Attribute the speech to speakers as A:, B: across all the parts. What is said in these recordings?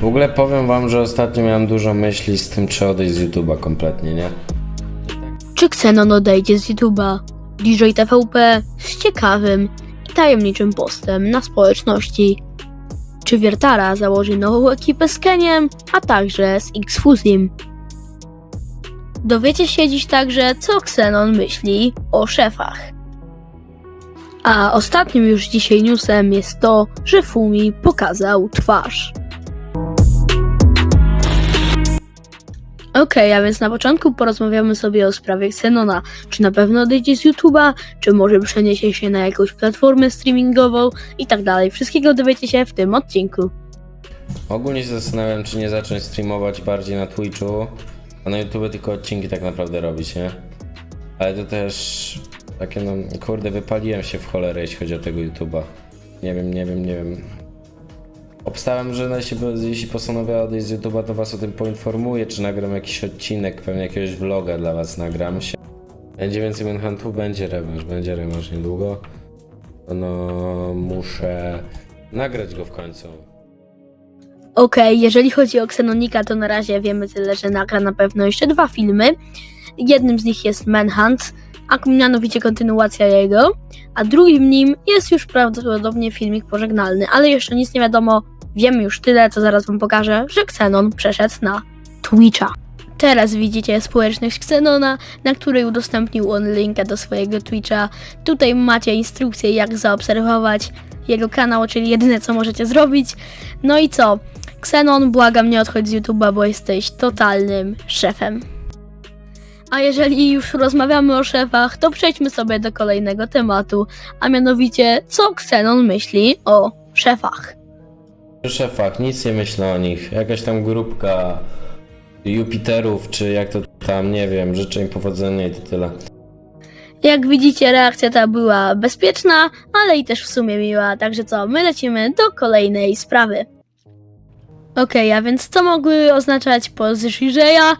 A: W ogóle powiem wam, że ostatnio miałem dużo myśli z tym, czy odejść z YouTube'a kompletnie, nie?
B: Czy Xenon odejdzie z YouTube'a? DJ TVP z ciekawym i tajemniczym postem na społeczności. Czy Wiertara założy nową ekipę z Keniem, a także z X-Fuzim? Dowiecie się dziś także, co Xenon myśli o szefach. A ostatnim już dzisiaj newsem jest to, że Fumi pokazał twarz. Okej, a więc na początku porozmawiamy sobie o sprawie Xenona. Czy na pewno odejdzie z YouTube'a, czy może przeniesie się na jakąś platformę streamingową i tak dalej. Wszystkiego dowiecie się w tym odcinku.
A: Ogólnie się zastanawiam, czy nie zacząć streamować bardziej na Twitchu, a na YouTube tylko odcinki tak naprawdę robić, nie? Ale to też takie no, kurde, wypaliłem się w cholerę, jeśli chodzi o tego YouTube'a. Nie wiem, nie wiem, nie wiem. Obstałem, że jeśli, jeśli postanowię odejść z YouTube'a, to was o tym poinformuję, czy nagram jakiś odcinek, pewnie jakiegoś vloga dla was nagram się. Będzie więcej Manhuntów, będzie rewanż, będzie rewanż niedługo. No, muszę nagrać go w końcu.
B: Okej, jeżeli chodzi o Xenonika, to na razie wiemy tyle, że nagra na pewno jeszcze dwa filmy. Jednym z nich jest Manhunt, a mianowicie kontynuacja jego, a drugim nim jest już prawdopodobnie filmik pożegnalny, ale jeszcze nic nie wiadomo. Wiemy już tyle, co zaraz wam pokażę, że Xenon przeszedł na Twitcha. Teraz widzicie społeczność Xenona, na której udostępnił on linkę do swojego Twitcha. Tutaj macie instrukcję, jak zaobserwować jego kanał, czyli jedyne co możecie zrobić. No i co? Xenon, błagam, nie odchodź z YouTube'a, bo jesteś totalnym szefem. A jeżeli już rozmawiamy o szefach, to przejdźmy sobie do kolejnego tematu, a mianowicie, co Xenon myśli o szefach.
A: Szefach, nic nie myślę o nich. Jakaś tam grupka Jupiterów, czy jak to tam, nie wiem, życzę im powodzenia i to tyle.
B: Jak widzicie, reakcja ta była bezpieczna, ale i też w sumie miła, także co, my lecimy do kolejnej sprawy. Okej, a więc co mogły oznaczać pozy Shigeya?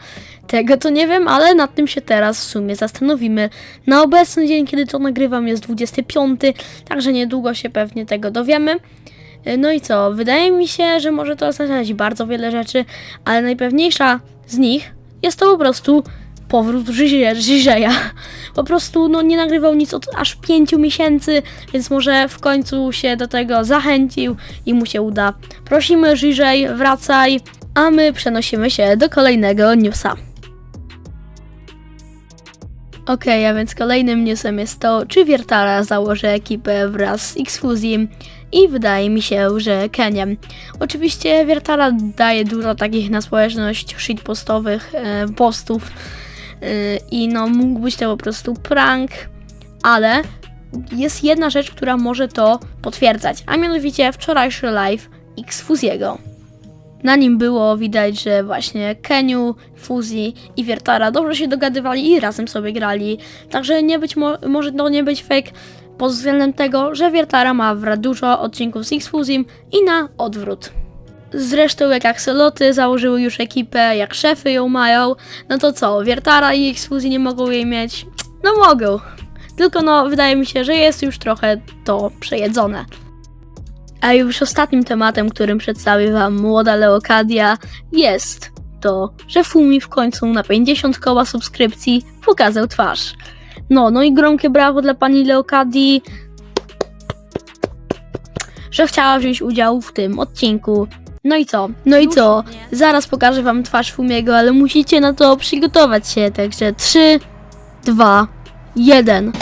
B: Tego to nie wiem, ale nad tym się teraz w sumie zastanowimy. Na obecny dzień, kiedy to nagrywam, jest 25, także niedługo się pewnie tego dowiemy. No i co? Wydaje mi się, że może to oznaczać bardzo wiele rzeczy, ale najpewniejsza z nich jest to po prostu powrót Żyżeja. Po prostu no, nie nagrywał nic od aż 5 miesięcy, więc może w końcu się do tego zachęcił i mu się uda. Prosimy Żyżej, wracaj, a my przenosimy się do kolejnego newsa. Okej, a więc kolejnym newsem jest to, czy Wiertara założy ekipę wraz z X-Fuzim i wydaje mi się, że Keniem. Oczywiście Wiertara daje dużo takich na społeczność shitpostowych e, postów e, i no mógł być to po prostu prank, ale jest jedna rzecz, która może to potwierdzać, a mianowicie wczorajszy live X-Fuziego. Na nim było widać, że właśnie Keniu, Fuzi i Wiertara dobrze się dogadywali i razem sobie grali. Także nie być mo- może to nie być fake pod względem tego, że Wiertara ma w dużo odcinków z X-Fuzim i na odwrót. Zresztą jak akseloty założyły już ekipę, jak szefy ją mają, no to co, Wiertara i X-Fuzi nie mogą jej mieć? No mogą. Tylko no, wydaje mi się, że jest już trochę to przejedzone. A już ostatnim tematem, którym przedstawię Wam młoda Leokadia, jest to, że Fumi w końcu na 50 koła subskrypcji pokazał twarz. No, no i gromkie brawo dla pani Leokadii, że chciała wziąć udział w tym odcinku. No i co? No i co? Zaraz pokażę Wam twarz Fumiego, ale musicie na to przygotować się, także 3, 2, 1.